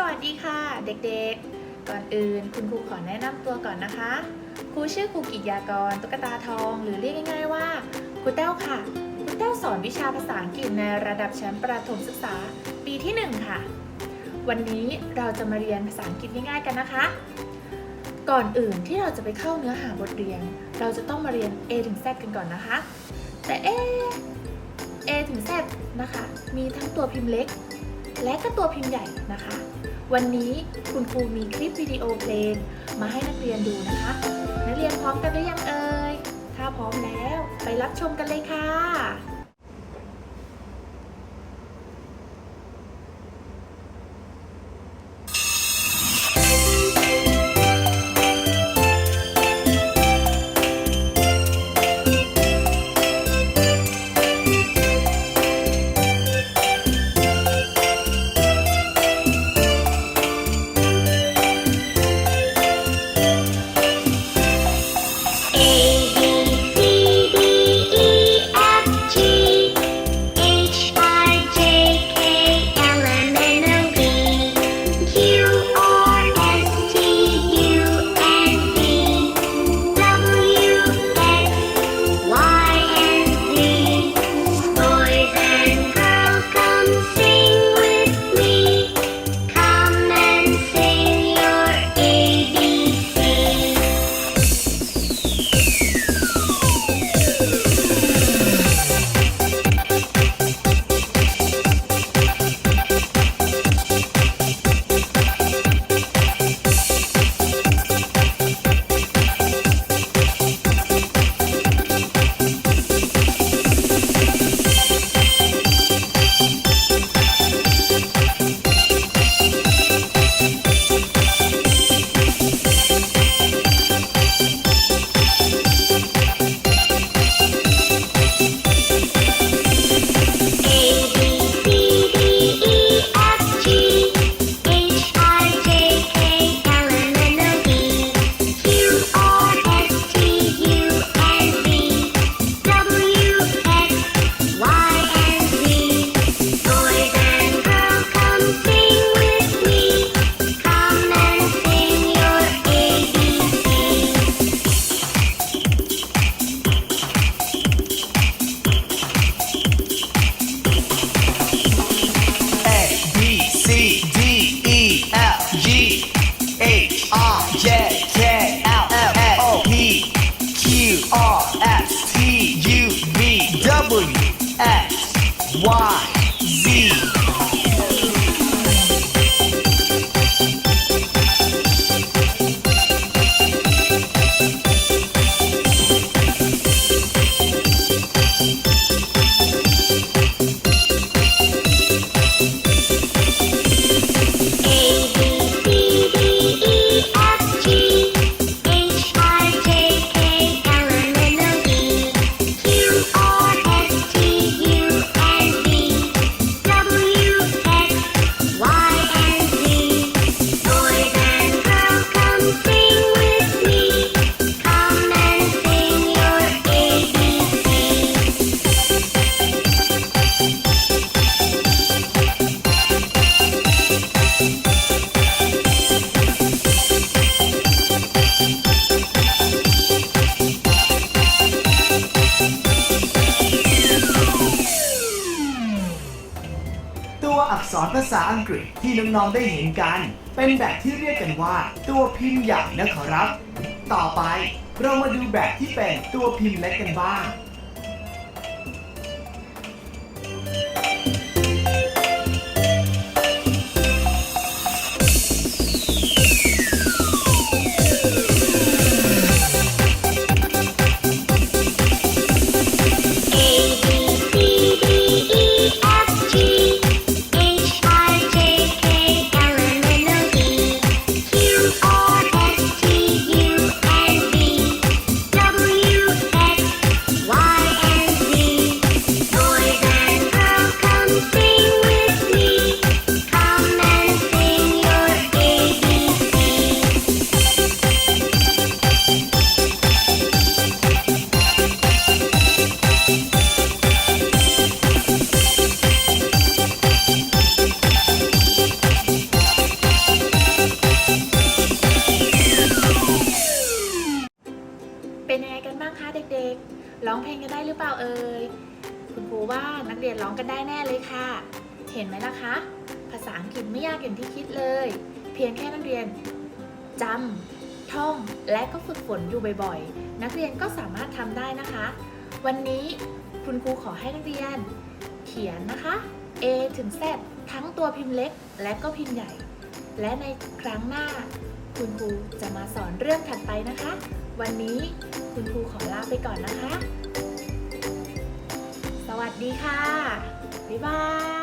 สวัสดีค่ะ เด็กๆ ก่อนอื่นคุณครูขอแนะนำตัวก่อนนะคะ ครูชื่อครูกิจยากรตุ๊กตาทอง หรือเรียกง่ายๆว่าครูแต้วค่ะครูแต้วสอนวิชาภาษาอังกฤษในระดับชั้นประถมศึกษาปีที่ 1 ค่ะ วันนี้เราจะมาเรียนภาษาอังกฤษง่ายๆกันนะคะ ก่อนอื่นที่เราจะไปเข้าเนื้อหาบทเรียน เราจะต้องมาเรียน A ถึง Z กันก่อนนะคะ แต่เอ A ถึง Z นะคะ มีทั้งตัวพิมพ์เล็ก และก็ตัวพิมพ์ใหญ่นะคะ วันนี้คุณครูมีคลิปวิดีโอเพลง มาให้นักเรียนดูนะคะ นักเรียนพร้อมกันหรือยังเอ่ย ถ้าพร้อมแล้วไปรับชมกันเลยค่ะ Why? ตัวอักษรภาษาอังกฤษที่น้องๆได้เห็นกัน เป็นแบบที่เรียกกันว่า ตัวพิมพ์ใหญ่นะครับ ต่อไปเรามาดูแบบที่เป็นตัวพิมพ์เล็กกันบ้าง็นยังไงกันบ้างคะเด็กๆ ร้องเพลงกันได้หรือเปล่าเอ่ย คุณครูว่านักเรียนร้องกันได้แน่เลยค่ะ เห็นไหมล่ะคะ ภาษาอังกฤษไม่ยากอย่างที่คิดเลย เพียงแค่นักเรียนจำท่อง และก็ฝึกฝนอยู่บ่อยๆ นักเรียนก็สามารถทำได้นะคะ วันนี้คุณครูขอให้นักเรียน เขียนนะคะ A ถึง Z ทั้งตัวพิมพ์เล็กและก็พิมพ์ใหญ่ และในครั้งหน้า คุณครูจะมาสอนเรื่องถัดไปนะคะ วันนี้คุณครูขอลาไปก่อนนะคะ สวัสดีค่ะ บ๊ายบาย